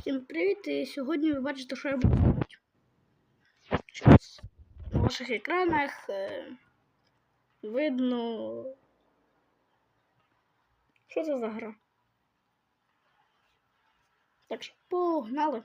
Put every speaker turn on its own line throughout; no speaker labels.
Всім привіт! І сьогодні ви бачите, що я буду робити. На ваших екранах е, видно. Що це за гра? Так що погнали.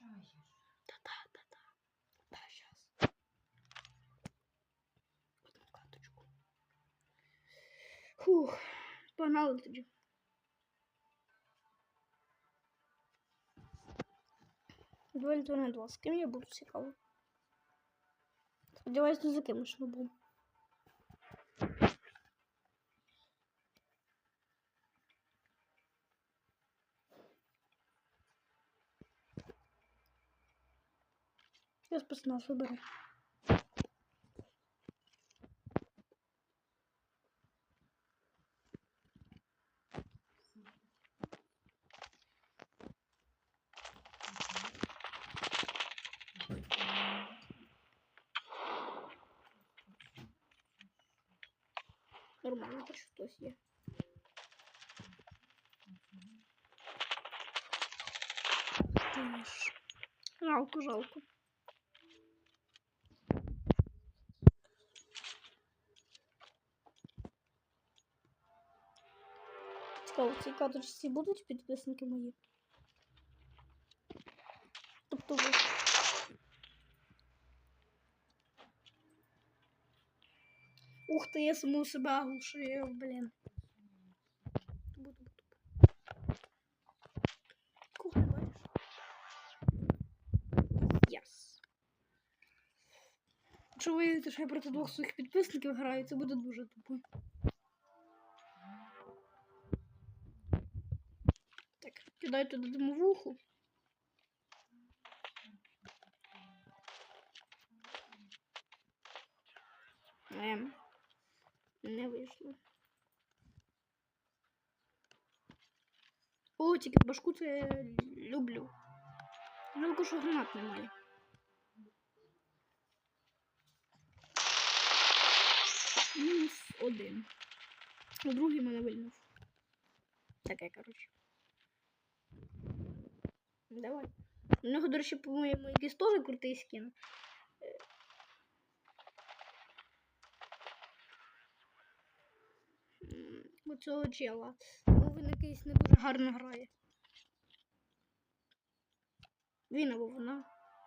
Тикс. Да-да-да-да. Да, сейчас. Одну карточку. Фух, погнали тоді. Дуель 2 на 2. З ким я буду цікаво? Сподіваюсь, не за кимось не буду. Я спецназ виберу. Нормально, хоч хтось є. Жалко, жалко. Цій карточці будуть підписники мої. Тобто ви. Ух ти, я саму себе. Кого бачиш? Yes. Якщо що я проти двох своїх підписників граю, це буде дуже тупо. Кидай туди димовуху. Ем, не вийшло. О, тільки башку це я люблю. Жалко, що гранат немає. Мінус один. А другий мене вильнув. Таке, коротше. Давай. У нього, до речі, по-моєму, якийсь теж крутий скін. Е. У цього чела. Ну, він якийсь не дуже гарно грає. Він або вона.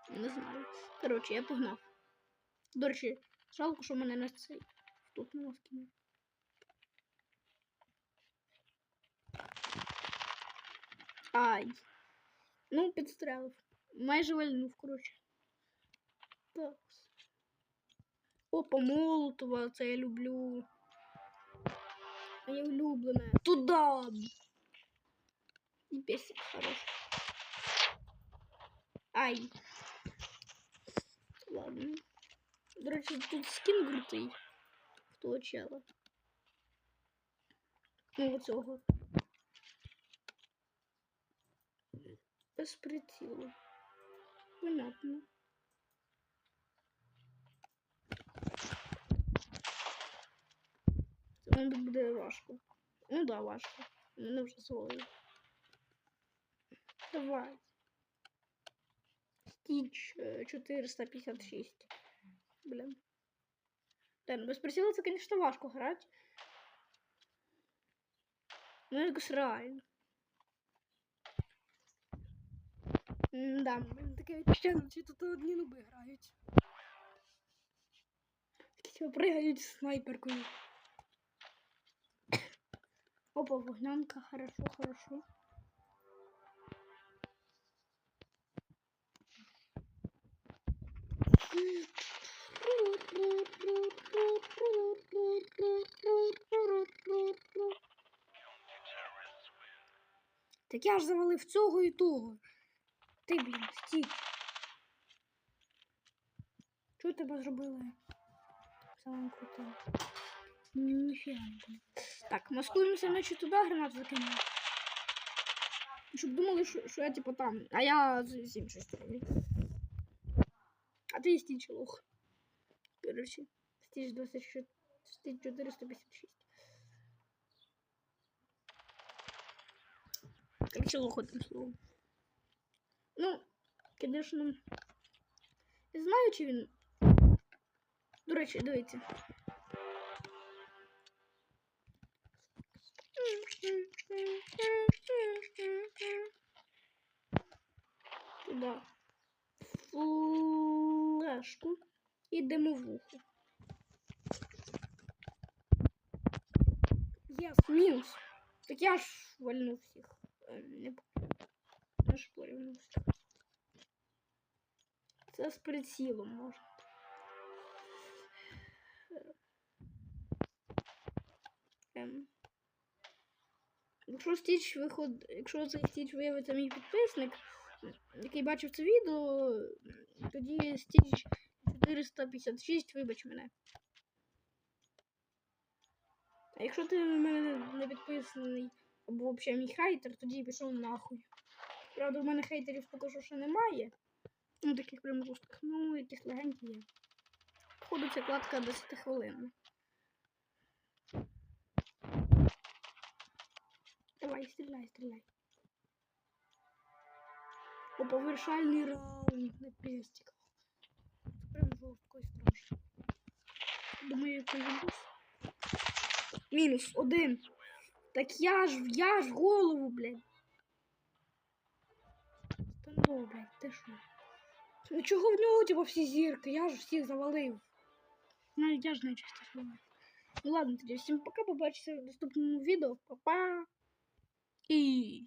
Не знаю. Коротше, я погнав. До речі, жалко, що мене на цей. Тут нема скину. Ай. Ну, підстрелив. Майже вальнув, коротше. Так. Опа, Молотова, це я люблю. Моє улюблене. Туда! І песик хороший. Ай. Ладно. До речі, тут скін крутий. Того чела. Ну, оцього. Без прицілу. Понятно. Це буде важко. Ну да, важко. Мене вже звалили. Давай. Стіч е, 456. Блін. Та, ну без прицілу це, звісно, важко грати. Ну, якось реально. Да, таке відчуття, наче тут одні нуби грають. Такі пригають снайперкою. Опа, вогнянка, хорошо, хорошо. Так я ж завалив цього і того. Ти, блін, стій. Що тебе зробили? Саме круте. Ніфіга не. Так, маскуємося, наче туди гранату закинув. Щоб думали, що, що я типу там, а я з, іншої сторони. А ти стіч лох. Короче, стіч 26, стіч 456. Короче, лох одним словом. Ну, звісно, не знаю, чи він. До речі, дивіться. Туди. Флешку і димовуху. Єс, мінус. Так я ж вальнув всіх. Е, Не не шпорівнувся. Це з прицілом можна. Ем. Якщо стіч виход, якщо цей стіч виявиться мій підписник, який бачив це відео, тоді стіч 456, вибач мене. А якщо ти на мене не підписаний або взагалі мій хейтер, тоді пішов нахуй. Правда, в мене хейтерів поки що ще немає. Ну, таких прям жорстких, ну, якісь легенькі є. Походу, ця кладка 10 хвилин. Давай, стріляй, стріляй. Опа, вирішальний раунд на пестик. Прям жорстко і страшно. Думаю, я поїбусь. Мінус один. Так я ж, я ж голову, блядь. Та ну, блядь, ти що? Ну чого в нього, типу, всі зірки? Я ж всіх завалив. Ну я ж не часто завалив. Ну ладно, тоді всім пока, побачимося в наступному відео. Па-па! І...